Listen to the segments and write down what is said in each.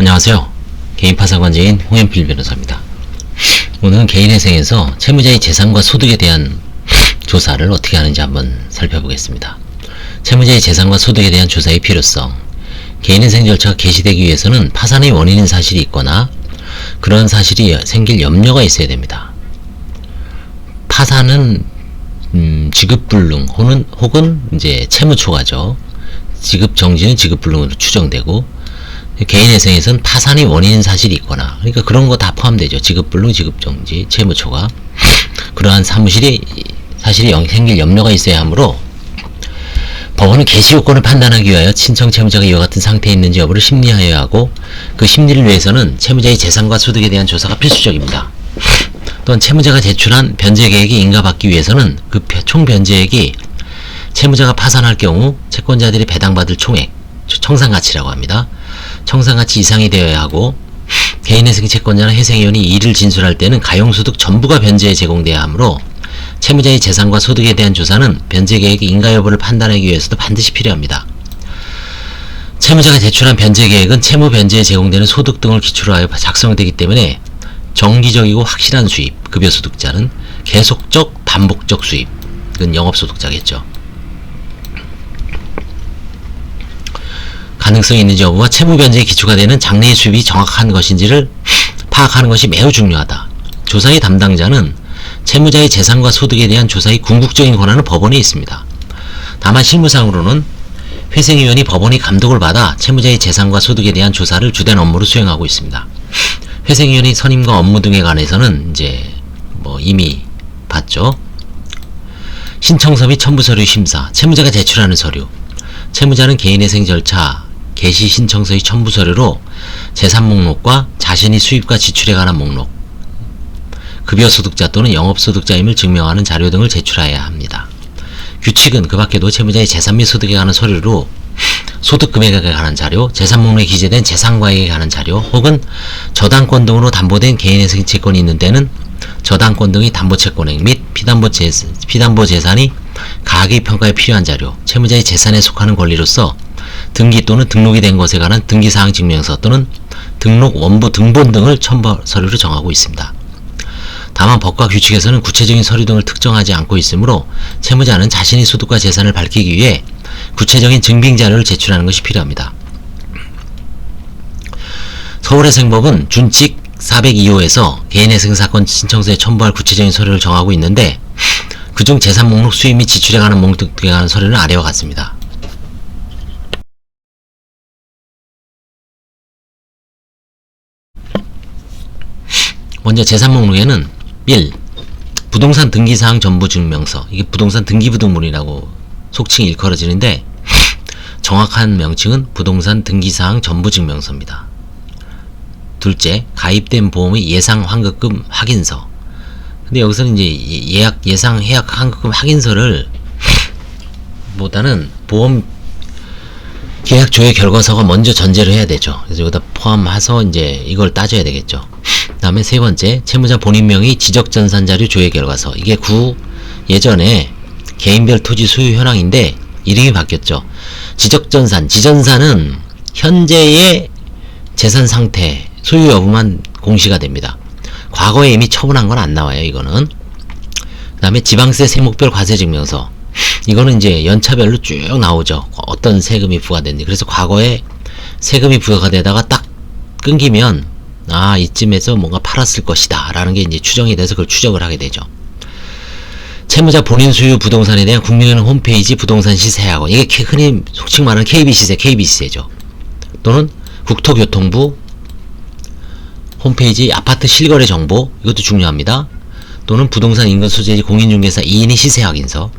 안녕하세요. 개인 파산관제인 홍현필 변호사입니다. 오늘은 개인회생에서 채무자의 재산과 소득에 대한 조사를 어떻게 하는지 한번 살펴보겠습니다. 채무자의 재산과 소득에 대한 조사의 필요성. 개인회생 절차가 개시되기 위해서는 파산의 원인인 사실이 있거나 그런 사실이 생길 염려가 있어야 됩니다. 파산은 음, 지급불능 혹은, 혹은 이제 채무초과죠. 지급 정지는 지급불능으로 추정되고 개인회생에서는 파산의 원인인 사실이 있거나 그러니까 그런 거 다 포함되죠. 지급불능, 지급정지, 채무초과 그러한 사무실이 사실이 영- 생길 염려가 있어야 하므로 법원은 개시 요건을 판단하기 위하여 친청 채무자가 이와 같은 상태에 있는지 여부를 심리하여야 하고 그 심리를 위해서는 채무자의 재산과 소득에 대한 조사가 필수적입니다. 또한 채무자가 제출한 변제 계획이 인가받기 위해서는 그 총 변제액이 채무자가 파산할 경우 채권자들이 배당받을 총액, 청산가치라고 합니다. 청산가치 이상이 되어야 하고 개인회생 채권자나 회생위원이 이를 진술할 때는 가용소득 전부가 변제에 제공돼야 하므로 채무자의 재산과 소득에 대한 조사는 변제 계획의 인가 여부를 판단하기 위해서도 반드시 필요합니다. 채무자가 제출한 변제 계획은 채무 변제에 제공되는 소득 등을 기초로 하여 작성되기 때문에 정기적이고 확실한 수입, 급여소득자는 계속적, 반복적 수입, 이건 영업소득자겠죠. 가능성이 있는지 여부와 채무 변제의 기초가 되는 장래의 수입이 정확한 것인지를 파악하는 것이 매우 중요하다. 조사의 담당자는 채무자의 재산과 소득에 대한 조사의 궁극적인 권한은 법원에 있습니다. 다만 실무상으로는 회생위원이 법원의 감독을 받아 채무자의 재산과 소득에 대한 조사를 주된 업무로 수행하고 있습니다. 회생위원의 선임과 업무 등에 관해서는 이제 뭐 이미 봤죠. 신청서 및 첨부 서류 심사, 채무자가 제출하는 서류, 채무자는 개인회생 절차, 개시 신청서의 첨부 서류로 재산 목록과 자신이 수입과 지출에 관한 목록, 급여 소득자 또는 영업 소득자임을 증명하는 자료 등을 제출해야 합니다. 규칙은 그 밖에도 채무자의 재산 및 소득에 관한 서류로 소득 금액에 관한 자료, 재산 목록에 기재된 재산과액에 관한 자료, 혹은 저당권 등으로 담보된 개인회생 채권이 있는 때는 저당권 등의 담보채권액 및 피담보, 재, 피담보 재산이 가계 평가에 필요한 자료, 채무자의 재산에 속하는 권리로서 등기 또는 등록이 된 것에 관한 등기사항 증명서 또는 등록 원부 등본 등을 첨부 서류로 정하고 있습니다. 다만 법과 규칙에서는 구체적인 서류 등을 특정하지 않고 있으므로 채무자는 자신의 소득과 재산을 밝히기 위해 구체적인 증빙 자료를 제출하는 것이 필요합니다. 서울회생법은 준칙 402호에서 개인회생 사건 신청서에 첨부할 구체적인 서류를 정하고 있는데 그중 재산 목록 수입 및 지출에 관한 목록 등에 관한 서류는 아래와 같습니다. 먼저 재산 목록에는 1. 부동산 등기사항 전부 증명서 이게 부동산 등기부등본이라고 속칭 일컬어지는데 정확한 명칭은 부동산 등기사항 전부 증명서입니다. 둘째, 가입된 보험의 예상 환급금 확인서. 근데 여기서는 이제 예- 예약 예상 해약 환급금 확인서를 보다는 보험 계약 조회 결과서가 먼저 전제를 해야 되죠. 그래서 여기다 포함해서 이제 이걸 따져야 되겠죠. 다음에 세 번째, 채무자 본인 명의 지적전산 자료 조회 결과서. 이게 구 예전에 개인별 토지 소유 현황인데 이름이 바뀌었죠. 지적전산, 지전산은 현재의 재산 상태, 소유 여부만 공시가 됩니다. 과거에 이미 처분한 건 안 나와요, 이거는. 그 다음에 지방세 세목별 과세 증명서. 이거는 이제 연차별로 쭉 나오죠. 어떤 세금이 부과됐는지. 그래서 과거에 세금이 부과가 되다가 딱 끊기면, 아, 이쯤에서 뭔가 팔았을 것이다. 라는 게 이제 추정이 돼서 그걸 추적을 하게 되죠. 채무자 본인 소유 부동산에 대한 국민은행 홈페이지 부동산 시세하고, 이게 흔히 속칭 말하는 KB 시세, KB 시세죠. 또는 국토교통부 홈페이지 아파트 실거래 정보 이것도 중요합니다. 또는 부동산 인근 소재지 공인중개사 2인의 시세 확인서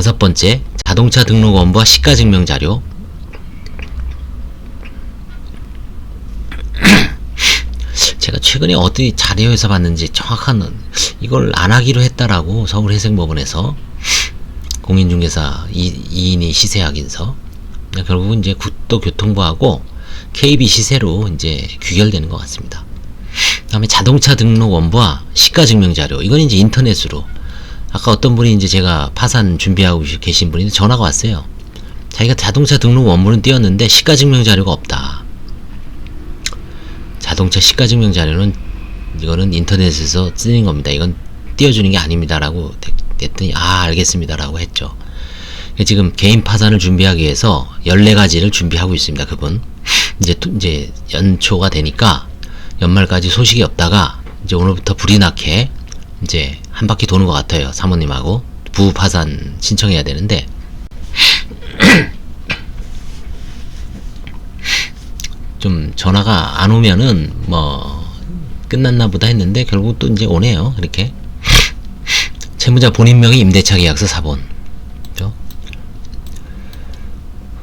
다섯 번째 자동차 등록 원부와 시가 증명 자료. 제가 최근에 어디 자료에서 봤는지 정확한 이걸 안 하기로 했다라고 서울회생법원에서 공인중개사 2, 인의 시세 확인서. 결국은 이제 국토교통부하고 KB 시세로 이제 귀결되는 것 같습니다. 다음에 자동차 등록 원부와 시가 증명 자료. 이건 이제 인터넷으로 아까 어떤 분이 이제 제가 파산 준비하고 계신 분이 전화가 왔어요. 자기가 자동차 등록 원문은 띄었는데 시가 증명 자료가 없다. 자동차 시가증명 자료는 이거는 인터넷에서 쓰는 겁니다. 이건 띄워주는 게 아닙니다라고 했더니 아 알겠습니다라고 했죠. 지금 개인 파산을 준비하기 위해서 14가지를 준비하고 있습니다. 그분 이제 또- 이제 연초가 되니까 연말까지 소식이 없다가 이제 오늘부터 불이 나게 이제 한 바퀴 도는 것 같아요. 사모님하고 부부 파산 신청해야 되는데 좀 전화가 안 오면은 뭐 끝났나 보다 했는데 결국 또 이제 오네요. 이렇게 채무자 본인 명의 임대차 계약서 사본.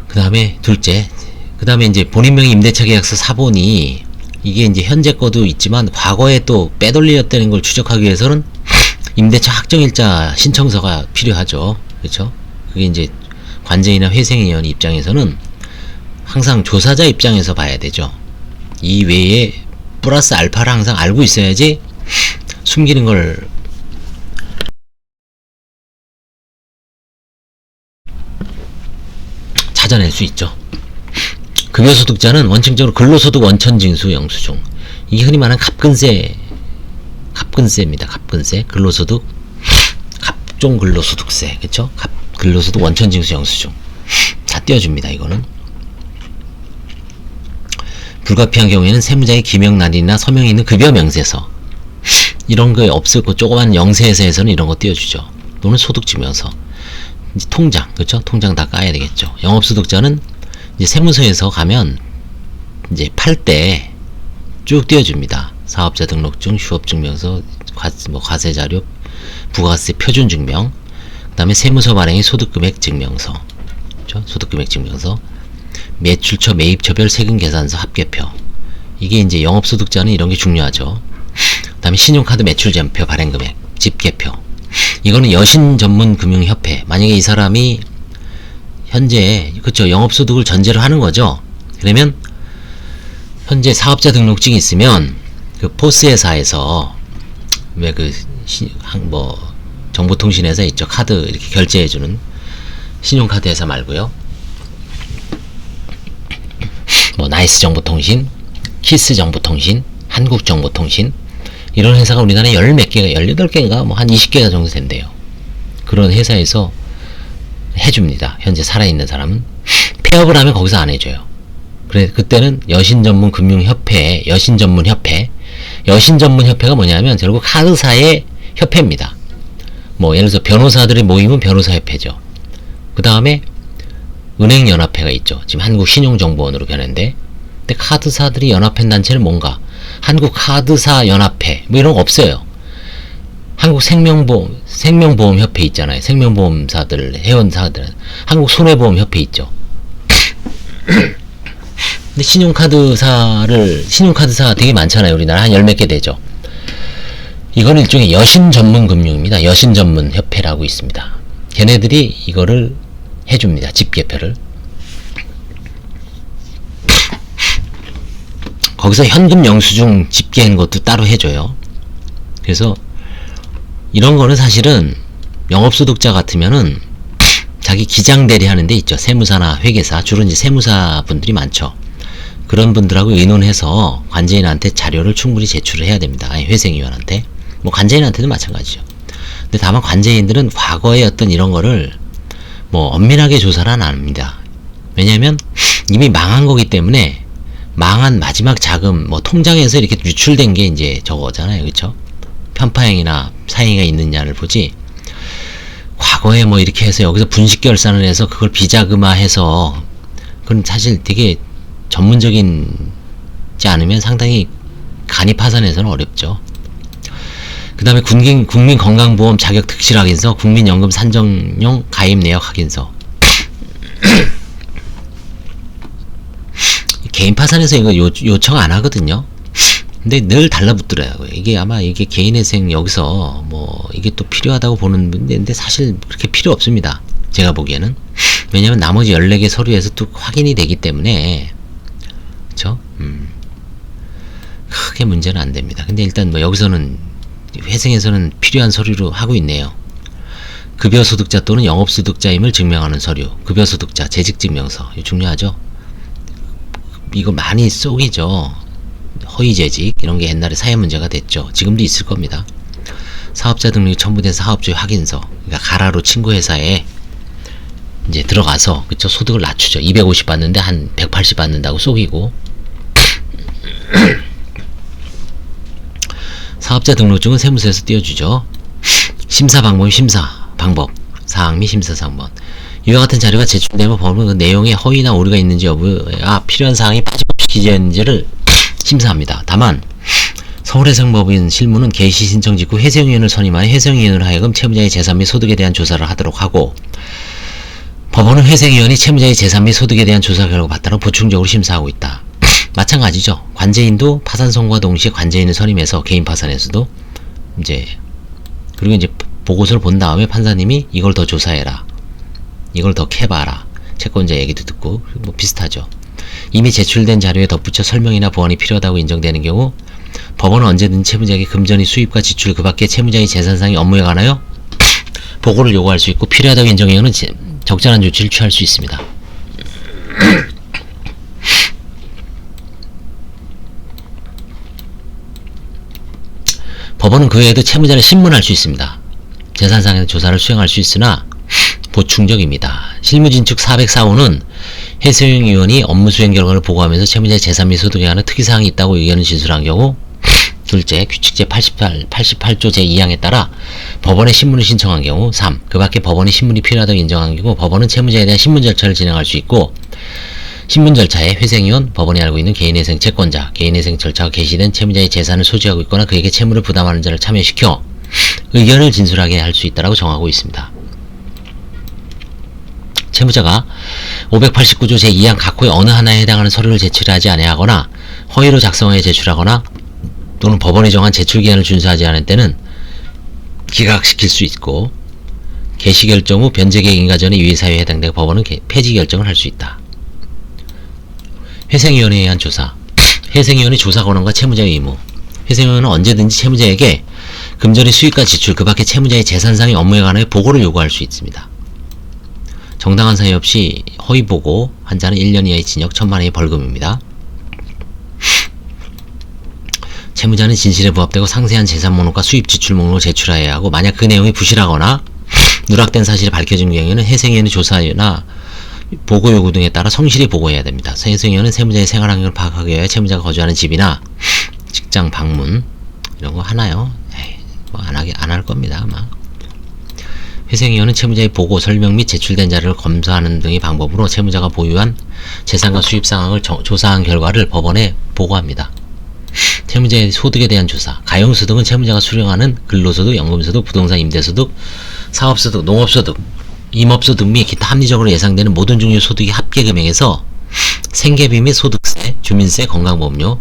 그 다음에 둘째, 그 다음에 이제 본인 명의 임대차 계약서 사본이 이게 이제 현재 거도 있지만 과거에 또 빼돌렸다는 걸 추적하기 위해서는 임대차 확정일자 신청서가 필요하죠. 그렇죠? 그게 이제 관제이나 회생위원 입장에서는 항상 조사자 입장에서 봐야 되죠. 이 외에 플러스 알파를 항상 알고 있어야지 숨기는 걸 찾아낼 수 있죠. 급여소득자는 원칙적으로 근로소득 원천징수 영수증. 이게 흔히 말하는 갑근세, 갑근세입니다. 갑근세, 근로소득, 갑종 근로소득세, 그쵸? 갑, 근로소득 원천징수 영수증. 다 띄워줍니다. 이거는. 불가피한 경우에는 세무자의 기명날이나 서명이 있는 급여 명세서 이런 거 없을 거 조그만 영세에서는 이런 거 띄워주죠. 또는 소득증명서. 통장, 그렇죠? 통장 다 까야 되겠죠. 영업소득자는 이제 세무서에서 가면 이제 팔 때 쭉 띄워줍니다. 사업자 등록증, 휴업증명서, 과, 뭐 과세 자료, 부가세 표준 증명, 그다음에 세무서 발행의 소득금액 증명서, 그렇죠? 소득금액 증명서, 매출처 매입처별 세금 계산서 합계표. 이게 이제 영업소득자는 이런 게 중요하죠. 그다음에 신용카드 매출점표 발행 금액, 집계표. 이거는 여신 전문 금융 협회. 만약에 이 사람이 현재 그쵸 영업소득을 전제로 하는 거죠. 그러면 현재 사업자 등록증이 있으면 그 포스 회사에서 왜 그 뭐 정보통신회사 있죠 카드 이렇게 결제해주는 신용카드 회사 말고요. 뭐 나이스 정보통신, 키스 정보통신, 한국 정보통신 이런 회사가 우리나라에 열 몇 개가 18개인가 뭐한 20개가 정도 된대요. 그런 회사에서 해줍니다. 현재 살아있는 사람은 폐업을 하면 거기서 안 해줘요. 그래 그때는 여신 전문 금융 협회, 여신 전문 협회, 여신 전문 협회가 뭐냐면 결국 카드사의 협회입니다. 뭐 예를 들어서 변호사들의 모임은 변호사 협회죠. 그 다음에 은행 연합회가 있죠. 지금 한국 신용정보원으로 변했는데, 근데 카드사들이 연합한 단체는 뭔가 한국 카드사 연합회 뭐 이런 거 없어요. 한국 생명보험 생명보험 협회 있잖아요. 생명보험사들 회원사들은 한국 손해보험 협회 있죠. 근데 신용카드사를 신용카드사 되게 많잖아요. 우리나라 한 열 몇 개 되죠. 이건 일종의 여신 전문 금융입니다. 여신 전문 협회라고 있습니다. 걔네들이 이거를 해줍니다. 집계표를. 거기서 현금 영수증 집계한 것도 따로 해줘요. 그래서 이런 거는 사실은 영업소득자 같으면은 자기 기장 대리하는 데 있죠. 세무사나 회계사 주로 이제 세무사 분들이 많죠. 그런 분들하고 의논해서 관제인한테 자료를 충분히 제출을 해야 됩니다. 아니, 회생위원한테 뭐 관제인한테도 마찬가지죠. 근데 다만 관제인들은 과거의 어떤 이런 거를 뭐 엄밀하게 조사를 안 합니다. 왜냐하면 이미 망한 거기 때문에 망한 마지막 자금 뭐 통장에서 이렇게 유출된 게 이제 저거잖아요, 그렇죠? 편파행위나 사행위가 있느냐를 보지. 과거에 뭐 이렇게 해서 여기서 분식 결산을 해서 그걸 비자금화해서 그건 사실 되게 전문적인지 않으면 상당히 간이 파산해서는 어렵죠. 그 다음에 국민, 국민건강보험 자격 특실 확인서, 국민연금 산정용 가입 내역 확인서. 개인 파산에서 이거 요, 요청 안 하거든요. 근데 늘 달라붙더라고요. 이게 아마 이게 개인회생 여기서 뭐 이게 또 필요하다고 보는 분인데 사실 그렇게 필요 없습니다. 제가 보기에는. 왜냐면 나머지 14개 서류에서 또 확인이 되기 때문에. 그쵸? 음. 크게 문제는 안 됩니다. 근데 일단 뭐 여기서는 회생에서는 필요한 서류로 하고 있네요. 급여소득자 또는 영업소득자임을 증명하는 서류, 급여소득자 재직증명서 중요하죠. 이거 많이 속이죠. 허위재직 이런 게 옛날에 사회 문제가 됐죠. 지금도 있을 겁니다. 사업자 등록이 첨부된 사업주의 확인서, 그러니까 가라로 친구 회사에 이제 들어가서 그쵸 소득을 낮추죠. 250 받는데 한 180 받는다고 속이고 사업자 등록증은 세무서에서 띄워주죠. 심사 방법이 심사 방법 사항 및 심사 상번 이와 같은 자료가 제출되면 법은 그 내용에 허위나 오류가 있는지 여부가 필요한 사항이 빠짐없이 기재했는지를 심사합니다. 다만 서울해상법인 실무는 개시 신청 직후 회생위원을 선임하여 회생위원으로 하여금 채무자의 재산 및 소득에 대한 조사를 하도록 하고 법원은 회생위원이 채무자의 재산 및 소득에 대한 조사 결과 바따라 보충적으로 심사하고 있다. 마찬가지죠. 관제인도 파산 선고와 동시에 관제인을 선임해서 개인 파산에서도 이제 그리고 이제 보고서를 본 다음에 판사님이 이걸 더 조사해라. 이걸 더 캐봐라. 채권자 얘기도 듣고 뭐 비슷하죠. 이미 제출된 자료에 덧붙여 설명이나 보완이 필요하다고 인정되는 경우 법원은 언제든 채무자에게 금전의 수입과 지출 그 밖에 채무자의 재산상의 업무에 관하여 보고를 요구할 수 있고 필요하다고 제- 적절한 조치를 취할 수 있습니다. 법원은 그 외에도 채무자를 신문할 수 있습니다. 재산상의 조사를 수행할 수 있으나 보충적입니다. 실무진축 404호는 해수위원이 업무 수행 결과를 보고하면서 채무자의 재산 및 소득에 관한 특이사항이 있다고 의견을 진술한 경우 둘째, 규칙 제 88, 88조 제2항에 따라 법원에 신문을 신청한 경우 3. 그 밖에 법원이 신문이 필요하다고 인정한 경우 법원은 채무자에 대한 신문 절차를 진행할 수 있고 신문 절차에 회생위원, 법원이 알고 있는 개인회생 채권자, 개인회생 절차가 개시된 채무자의 재산을 소지하고 있거나 그에게 채무를 부담하는 자를 참여시켜 의견을 진술하게 할 수 있다고 정하고 있습니다. 채무자가 589조 제2항 각 호의 어느 하나에 해당하는 서류를 제출하지 아니하거나 허위로 작성하여 제출하거나 또는 법원이 정한 제출 기한을 준수하지 않을 때는 기각시킬 수 있고 개시 결정 후 변제 계획 인가 전에 유예사유에 해당되고 법원은 개- 폐지 결정을 할 수 있다. 회생위원회에 의한 조사 회생위원회 조사 권한과 채무자의 의무 회생위원회는 언제든지 채무자에게 금전의 수익과 지출 그 밖에 채무자의 재산상의 업무에 관하여 보고를 요구할 수 있습니다. 정당한 사유 없이 허위 보고 한자는 1년 이하의 징역 1천만 원의 벌금입니다. 채무자는 진실에 부합되고 상세한 재산 목록과 수입 지출 목록을 제출해야 하고 만약 그 내용이 부실하거나 누락된 사실이 밝혀진 경우에는 해생위원회 조사나 보고 요구 등에 따라 성실히 보고해야 됩니다. 해생위원회는 세무자의 생활 환경을 파악하기 위해 채무자가 거주하는 집이나 직장 방문 이런 거 하나요? 뭐 안 하게 안 할 겁니다 아마. 회생위원은 채무자의 보고, 설명 및 제출된 자료를 검사하는 등의 방법으로 채무자가 보유한 재산과 수입 상황을 정- 조사한 결과를 법원에 보고합니다. 채무자의 소득에 대한 조사. 가용소득은 채무자가 수령하는 근로소득, 연금소득, 부동산 임대소득, 사업소득, 농업소득, 임업소득 및 기타 합리적으로 예상되는 모든 종류의 소득의 합계 금액에서 생계비 및 소득세, 주민세, 건강보험료,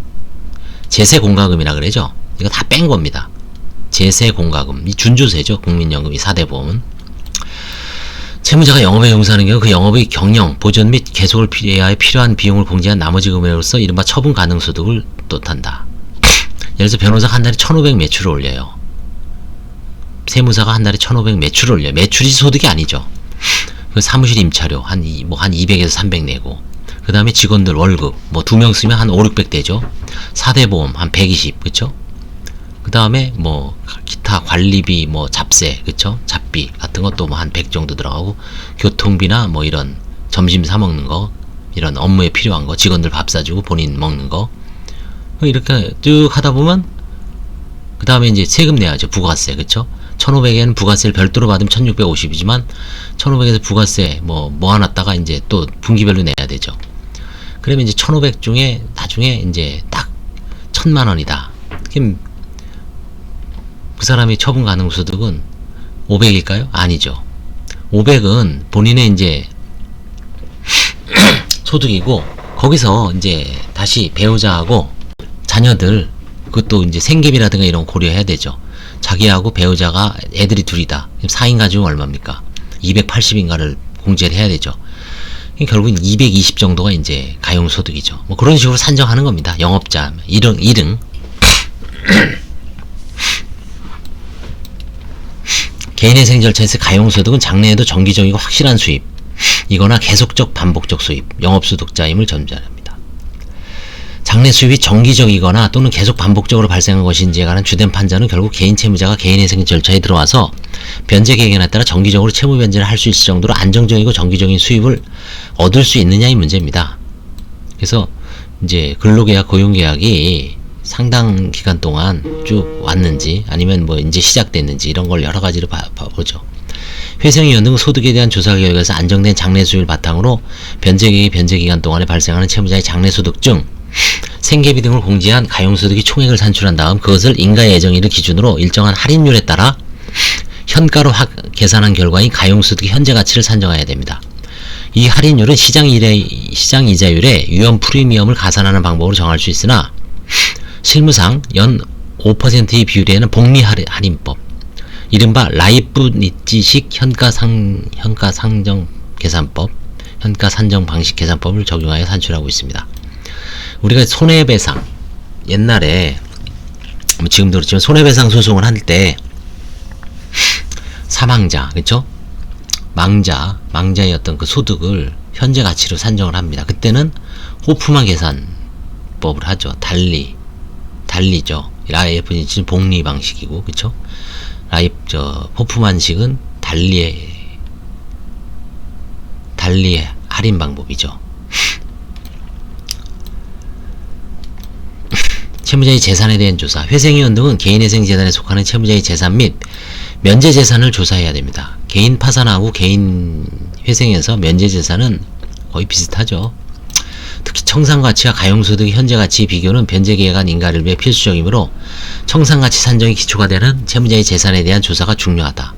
제세 공과금이라 그러죠. 이거 다 뺀 겁니다. 제세 공과금, 이 준조세죠. 국민연금 이 4대 보험은. 채무자가 영업에 용사하는 경우 그 영업의 경영, 보존 및 계속을 피해야 필요한 비용을 공제한 나머지 금액으로서 이른바 처분 가능 소득을 뜻한다. 예를 들어서 변호사가 한 달에 1,500 매출을 올려요. 세무사가 한 달에 1,500 매출을 올려요. 매출이 소득이 아니죠. 그 사무실 임차료 한, 이- 뭐한 200에서 300 내고. 그 다음에 직원들 월급. 뭐 두 명 쓰면 한 5, 600 되죠. 4대 보험 한 120, 그쵸? 그 다음에 뭐 기타 관리비 뭐 잡세. 그쵸? 잡비 같은 것도 뭐 한 100 정도 들어가고 교통비나 뭐 이런 점심 사 먹는 거 이런 업무에 필요한 거 직원들 밥 사주고 본인 먹는 거. 이렇게 쭉 하다 보면 그 다음에 이제 세금 내야죠. 부가세. 그쵸 1500에는 부가세를 별도로 받으면 1650이지만 1500에서 부가세 뭐 모아놨다가 이제 또 분기별로 내야 되죠 그러면 이제 1500 중에 나중에 이제 딱 천만 원이다 그럼 그 사람이 처분 가능 소득은 500일까요? 아니죠. 500은 본인의 이제 소득이고 거기서 이제 다시 배우자하고 자녀들 그것도 이제 생계비라든가 이런 거 고려해야 되죠. 자기하고 배우자가 애들이 둘이다. 그럼 4인 가족은 얼마입니까? 280인가를 공제를 해야 되죠. 결국은 220 정도가 이제 가용소득이죠. 뭐 그런 식으로 산정하는 겁니다. 영업자, 일응, 일응. 개인회생 절차에서 가용소득은 장래에도 정기적이고 확실한 수입, 이거나 계속적 반복적 수입, 영업소득자임을 전제합니다. 장래 수입이 정기적이거나 또는 계속 반복적으로 발생한 것인지에 관한 주된 판단은 결국 개인 채무자가 개인의 생 절차에 들어와서 변제 계획에 따라 정기적으로 채무 변제를 할 수 있을 정도로 안정적이고 정기적인 수입을 얻을 수 있느냐의 문제입니다. 그래서 이제 근로계약, 고용계약이 상당 기간 동안 쭉 왔는지 아니면 뭐 이제 시작됐는지 이런 걸 여러 가지로 봐, 보죠. 회생위원 등 소득에 대한 조사 결과에서 안정된 장래 수입을 바탕으로 변제계획 변제 기간 동안에 발생하는 채무자의 장래 소득 중 생계비 등을 공제한 가용소득의 총액을 산출한 다음 그것을 인가 예정일을 기준으로 일정한 할인율에 따라 현가로 하, 계산한 결과인 가용소득의 현재 가치를 산정해야 됩니다. 이 할인율은 시장, 일의, 시장 이자율에 유연 프리미엄을 가산하는 방법으로 정할 수 있으나 실무상 연 5%의 비율에는 복리 할인법, 이른바 라이프니찌식 현가상, 현가상정 계산법, 현가산정 방식 계산법을 적용하여 산출하고 있습니다. 우리가 손해배상 옛날에 뭐 지금도 그렇지만 손해배상 소송을 할 때 사망자 그쵸 망자 망자의 어떤 그 소득을 현재 가치로 산정을 합니다. 그때는 호프만 계산법을 하죠. 달리 달리죠. 라이프니치는 복리 방식이고 그쵸 라이프 저 호프만식은 달리의 달리의 할인 방법이죠. 채무자의 재산에 대한 조사, 회생위원 등은 개인회생 재단에 속하는 채무자의 재산 및 면제 재산을 조사해야 됩니다. 개인 파산하고 개인 회생에서 면제 재산은 거의 비슷하죠. 특히 청산가치와 가용소득의 현재가치의 비교는 변제계획안 인가를 위해 필수적이므로 청산가치 산정이 기초가 되는 채무자의 재산에 대한 조사가 중요하다.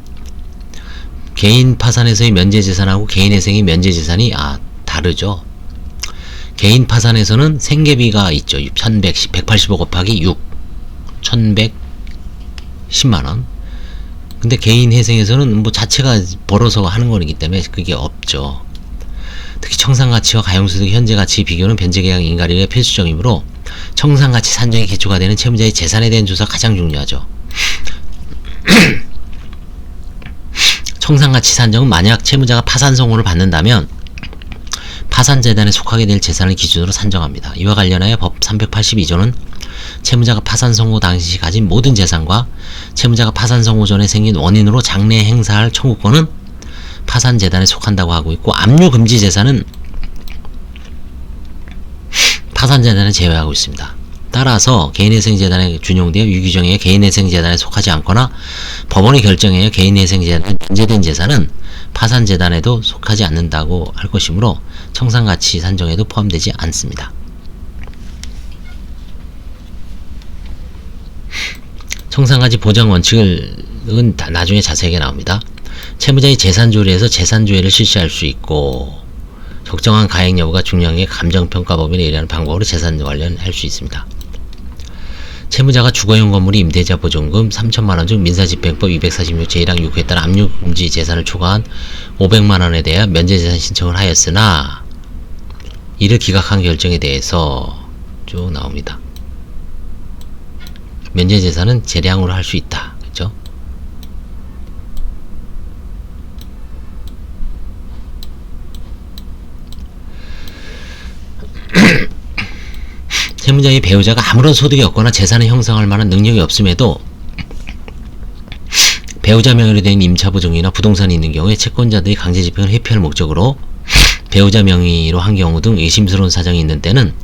개인 파산에서의 면제 재산하고 개인 회생의 면제 재산이 아 다르죠. 개인 파산에서는 생계비가 있죠. 1110, 185 곱하기 6. 1110만원. 근데 개인 회생에서는 뭐 자체가 벌어서 하는 거기 때문에 그게 없죠. 특히 청산가치와 가용소득 현재가치 비교는 변제계약 인가리의 필수적이므로 청산가치 산정의 기초가 되는 채무자의 재산에 대한 조사가 가장 중요하죠. 청산가치 산정은 만약 채무자가 파산 선고를 받는다면 파산재단에 속하게 될 재산을 기준으로 산정합니다. 이와 관련하여 법 382조는 채무자가 파산 선고 당시 가진 모든 재산과 채무자가 파산 선고 전에 생긴 원인으로 장래 행사할 청구권은 파산 재단에 속한다고 하고 있고 압류 금지 재산은 파산 재단을 제외하고 있습니다. 따라서 개인회생재단에 준용되어 유규정의 개인회생재단에 속하지 않거나 법원의 결정에 개인회생재단에 변제된 재산은 파산재단에도 속하지 않는다고 할 것이므로 청산가치 산정에도 포함되지 않습니다. 청산가치 보장 원칙은 나중에 자세하게 나옵니다. 채무자의 재산 조례에서 재산 조회를 실시할 수 있고 적정한 가액 여부가 중요한 게 감정평가법인에 의뢰하는 방법으로 재산 관련할 수 있습니다. 채무자가 주거용 건물이 임대자 보존금 3천만원 중 민사집행법 246 제 1항 6호에 따라 압류금지 재산을 초과한 500만원에 대해 면제재산 신청을 하였으나 이를 기각한 결정에 대해서 쭉 나옵니다. 면제재산은 재량으로 할 수 있다. 그죠? 채무자의 배우자가 아무런 소득이 없거나 재산을 형성할 만한 능력이 없음에도 배우자 명의로 된 임차보증이나 부동산이 있는 경우에 채권자들이 강제 집행을 회피할 목적으로 배우자 명의로 한 경우 등 의심스러운 사정이 있는 때는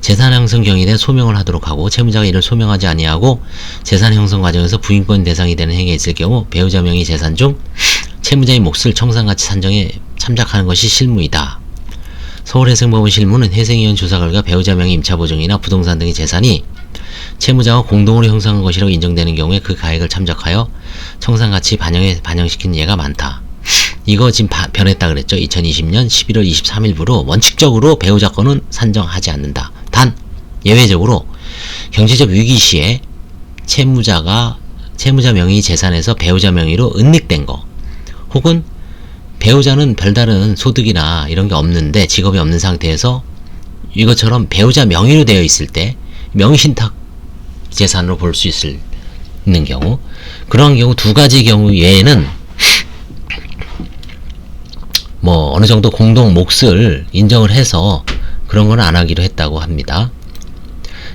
재산 형성 경위에 대한 소명을 하도록 하고 채무자가 이를 소명하지 아니하고 재산 형성 과정에서 부인권 대상이 되는 행위에 있을 경우 배우자 명의 재산 중 채무자의 몫을 청산가치 산정에 참작하는 것이 실무이다. 서울회생법원 실무는 회생위원 조사 결과 배우자 명의 임차보증이나 부동산 등의 재산이 채무자와 공동으로 형성한 것이라고 인정되는 경우에 그 가액을 참작하여 청산가치 반영에 반영시킨 예가 많다. 이거 지금 바, 변했다 그랬죠. 2020년 11월 23일부로 원칙적으로 배우자 건은 산정하지 않는다. 단 예외적으로 경제적 위기 시에 채무자가 채무자 명의 재산에서 배우자 명의로 은닉된 거 혹은 배우자는 별다른 소득이나 이런 게 없는데 직업이 없는 상태에서 이것처럼 배우자 명의로 되어 있을 때 명의신탁 재산으로 볼 수 있을 있는 경우 그런 경우 두 가지 경우 외에는 뭐 어느 정도 공동 몫을 인정을 해서 그런 건 안 하기로 했다고 합니다.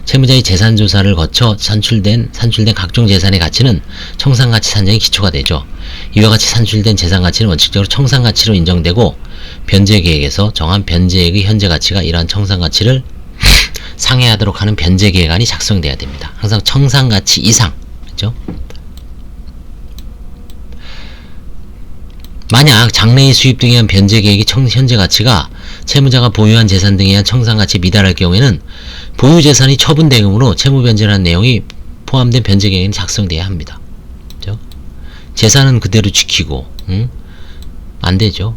채무자의 재산 조사를 거쳐 산출된 산출된 각종 재산의 가치는 청산 가치 산정의 기초가 되죠. 이와 같이 산출된 재산 가치는 원칙적으로 청산 가치로 인정되고 변제 계획에서 정한 변제액의 현재 가치가 이러한 청산 가치를 상회하도록 하는 변제 계획안이 작성돼야 됩니다. 항상 청산 가치 이상, 그죠? 만약 장래의 수입 등에 의한 변제 계획의 청, 현재 가치가 채무자가 보유한 재산 등에 의한 청산 가치에 미달할 경우에는 보유 재산이 처분 대금으로 채무 변제라는 내용이 포함된 변제 계획이 작성돼야 합니다. 그죠? 재산은 그대로 지키고, 응? 안 되죠.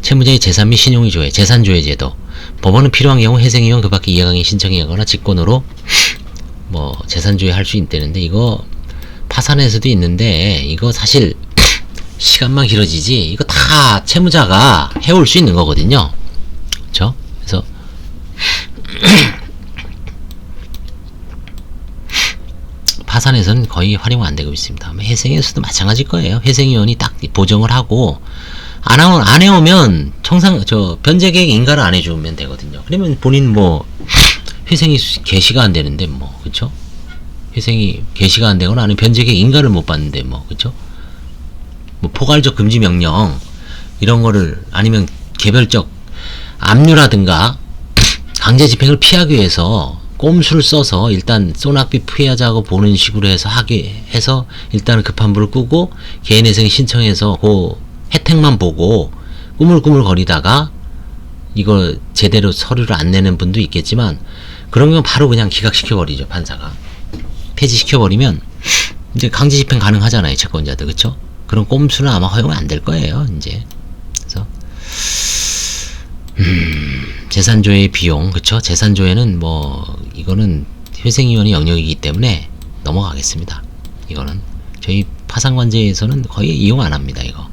채무자의 재산 및 신용의 조회, 재산 조회 제도. 법원은 필요한 경우 회생이원 그 밖에 이해강의 신청이 하거나 직권으로 뭐 재산 조회 할 수 있다는데 이거 파산에서도 있는데 이거 사실 시간만 길어지지 이거 다 채무자가 해올 수 있는 거거든요. 그렇죠? 그래서 파산에서는 거의 활용 안 되고 있습니다. 회생에서도 마찬가지일 거예요. 회생위원이 딱 보정을 하고 안, 하, 안 해오면 청상 저 변제계획 인가를 안 해주면 되거든요. 그러면 본인 뭐 회생이 수- 개시가 안 되는데 뭐 그쵸? 회생이 개시가 안 되거나 아니면 변제계획 인가를 못 받는데 뭐 그쵸? 뭐 포괄적 금지 명령 이런 거를 아니면 개별적 압류라든가 강제 집행을 피하기 위해서 꼼수를 써서 일단 소낙비 피하자고 보는 식으로 해서 하게 해서 일단은 급한 불을 끄고 개인회생이 신청해서 그 혜택만 보고 꾸물꾸물 거리다가 이걸 제대로 서류를 안 내는 분도 있겠지만 그런 경우 바로 그냥 기각시켜 버리죠 판사가. 폐지시켜 버리면 이제 강제 집행 가능하잖아요 채권자들. 그쵸? 그런 꼼수는 아마 허용 안될 거예요 이제. 그래서 재산조회 비용, 그쵸? 재산조회는 뭐, 이거는 회생위원회 영역이기 때문에 넘어가겠습니다. 이거는. 저희 파산관제에서는 거의 이용 안 합니다, 이거.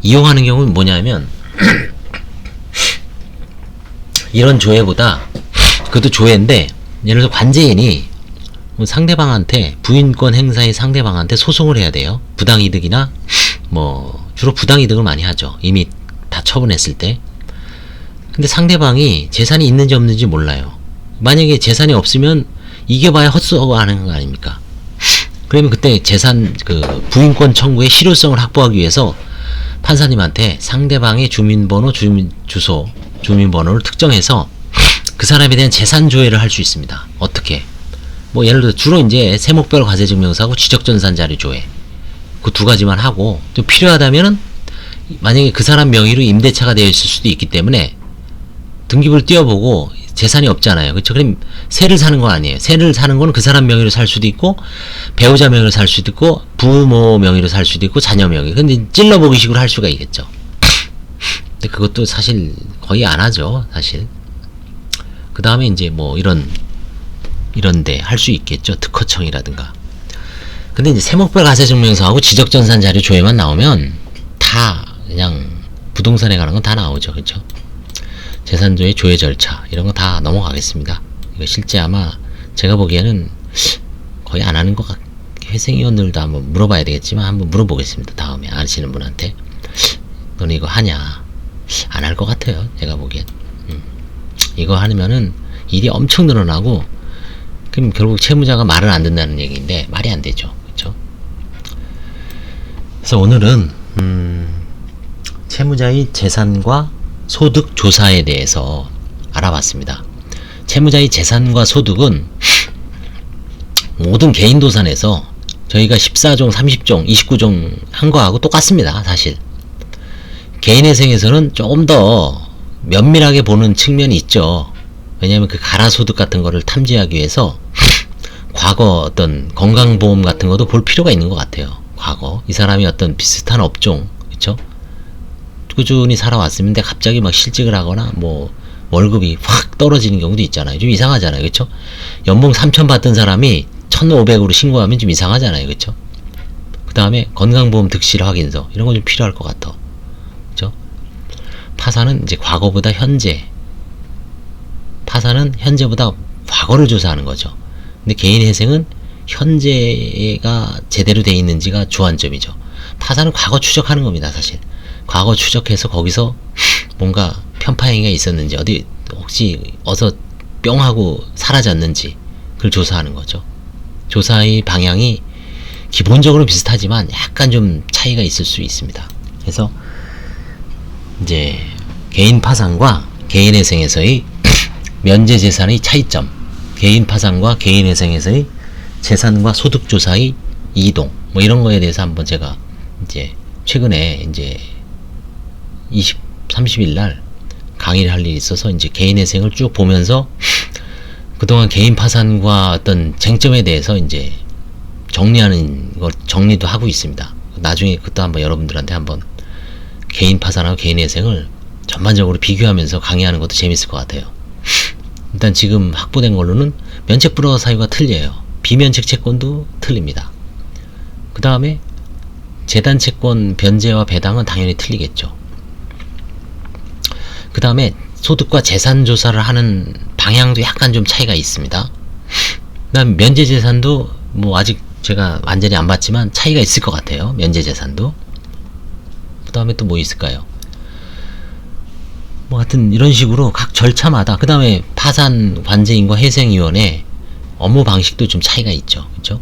이용하는 경우는 뭐냐면, 이런 조회보다, 그것도 조회인데, 예를 들어 관제인이 뭐 상대방한테, 부인권 행사의 상대방한테 소송을 해야 돼요. 부당이득이나, 뭐, 주로 부당이득을 많이 하죠. 이미 다 처분했을 때. 근데 상대방이 재산이 있는지 없는지 몰라요. 만약에 재산이 없으면 이겨봐야 헛수고 하는 거 아닙니까? 그러면 그때 재산 그 부인권 청구의 실효성을 확보하기 위해서 판사님한테 상대방의 주민번호, 주민 주소, 주민번호를 특정해서 그 사람에 대한 재산 조회를 할 수 있습니다. 어떻게? 뭐 예를 들어 주로 이제 세목별 과세 증명서하고 지적전산 자료 조회 그 두 가지만 하고 좀 필요하다면은 만약에 그 사람 명의로 임대차가 되어 있을 수도 있기 때문에 등기부를 띄워보고 재산이 없잖아요. 그렇죠? 그럼 세를 사는 거 아니에요. 세를 사는 거는 그 사람 명의로 살 수도 있고 배우자 명의로 살 수도 있고 부모 명의로 살 수도 있고 자녀 명의. 근데 찔러보기 식으로 할 수가 있겠죠. 근데 그것도 사실 거의 안 하죠. 사실. 그 다음에 이제 뭐 이런 이런데 할 수 있겠죠. 특허청이라든가. 근데 이제 세목별 가세증명서하고 지적전산 자료 조회만 나오면 다 그냥 부동산에 가는 건다 나오죠. 그렇죠? 재산조의 조회 절차 이런 거 다 넘어가겠습니다. 이거 실제 아마 제가 보기에는 거의 안 하는 것 같. 회생위원들도 한번 물어봐야 되겠지만 한번 물어보겠습니다. 다음에 아시는 분한테 너는 이거 하냐? 안 할 것 같아요. 제가 보기엔 음. 이거 하면은 일이 엄청 늘어나고 그럼 결국 채무자가 말을 안 듣는다는 얘기인데 말이 안 되죠. 그래서 오늘은 음, 채무자의 재산과 소득 조사에 대해서 알아봤습니다. 채무자의 재산과 소득은 모든 개인 도산에서 저희가 14종, 30종, 29종 한 거하고 똑같습니다. 사실. 개인회생에서는 조금 더 면밀하게 보는 측면이 있죠. 왜냐하면 그 가라소득 같은 거를 탐지하기 위해서 과거 어떤 건강보험 같은 것도 볼 필요가 있는 것 같아요. 과거. 이 사람이 어떤 비슷한 업종, 그쵸? 꾸준히 살아왔으면 근데 갑자기 막 실직을 하거나 뭐 월급이 확 떨어지는 경우도 있잖아요. 좀 이상하잖아요. 그쵸? 연봉 3천 받던 사람이 1,500으로 신고하면 좀 이상하잖아요. 그쵸? 그 다음에 건강보험 득실 확인서 이런 거좀 필요할 것 같아. 그쵸? 파산은 이제 과거보다 현재 파산은 현재보다 과거를 조사하는 거죠. 근데 개인 회생은 현재가 제대로 돼 있는지가 주안점이죠. 파산은 과거 추적하는 겁니다, 사실. 과거 추적해서 거기서 뭔가 편파 행위가 있었는지 어디 혹시 어서 뿅 하고 사라졌는지 그걸 조사하는 거죠. 조사의 방향이 기본적으로 비슷하지만 약간 좀 차이가 있을 수 있습니다. 그래서 이제 개인 파산과 개인 회생에서의 면제 재산의 차이점, 개인 파산과 개인 회생에서의 재산과 소득 조사의 이동, 뭐 이런 거에 대해서 한번 제가 이제 최근에 이제 20, 30일 날 강의를 할 일이 있어서 이제 개인 회생을 쭉 보면서 그동안 개인 파산과 어떤 쟁점에 대해서 이제 정리하는 걸 정리도 하고 있습니다. 나중에 그것도 한번 여러분들한테 한번 개인 파산하고 개인 회생을 전반적으로 비교하면서 강의하는 것도 재밌을 것 같아요. 일단 지금 확보된 걸로는 면책 불허 사유가 틀려요. 비면책 채권도 틀립니다. 그 다음에 재단 채권 변제와 배당은 당연히 틀리겠죠. 그 다음에 소득과 재산 조사를 하는 방향도 약간 좀 차이가 있습니다. 그다음 면제 재산도 뭐 아직 제가 완전히 안 봤지만 차이가 있을 것 같아요. 면제 재산도. 그 다음에 또 뭐 있을까요? 뭐 하여튼 이런 식으로 각 절차마다 그 다음에 파산 관제인과 회생위원회 업무 방식도 좀 차이가 있죠. 그죠?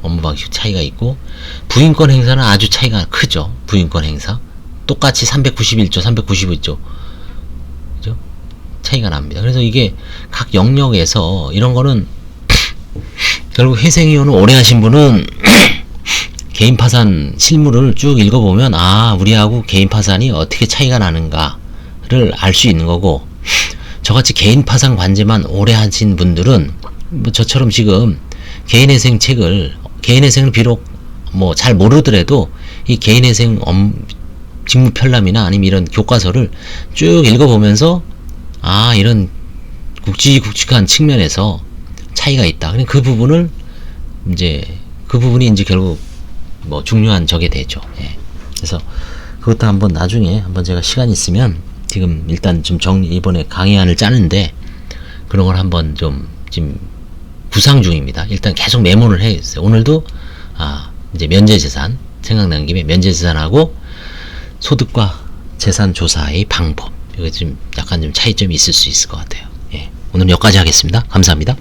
업무 방식 차이가 있고 부인권 행사는 아주 차이가 크죠. 부인권 행사. 똑같이 391조, 391조. 차이가 납니다. 그래서 이게 각 영역에서 이런 거는 결국 회생위원을 오래 하신 분은 개인 파산 실무를 쭉 읽어보면 아 우리하고 개인 파산이 어떻게 차이가 나는가를 알 수 있는 거고 저같이 개인 파산 관제만 오래 하신 분들은 뭐 저처럼 지금 개인회생 책을 개인회생을 비록 뭐 잘 모르더라도 이 개인회생 업, 직무 편람이나 아니면 이런 교과서를 쭉 읽어보면서 아 이런 굵직굵직한 측면에서 차이가 있다. 그그 부분을 이제 그 부분이 이제 결국 뭐 중요한 적이 되죠. 예. 그래서 그것도 한번 나중에 한번 제가 시간 있으면 지금 일단 좀 정리 이번에 강의안을 짜는데 그런 걸 한번 좀 지금 구상 중입니다. 일단 계속 메모를 해 있어요. 오늘도 아 이제 면제 재산 생각나는 김에 면제 재산하고 소득과 재산 조사의 방법 좀 약간 좀 차이점이 있을 수 있을 것 같아요. 예. 오늘 여기까지 하겠습니다. 감사합니다.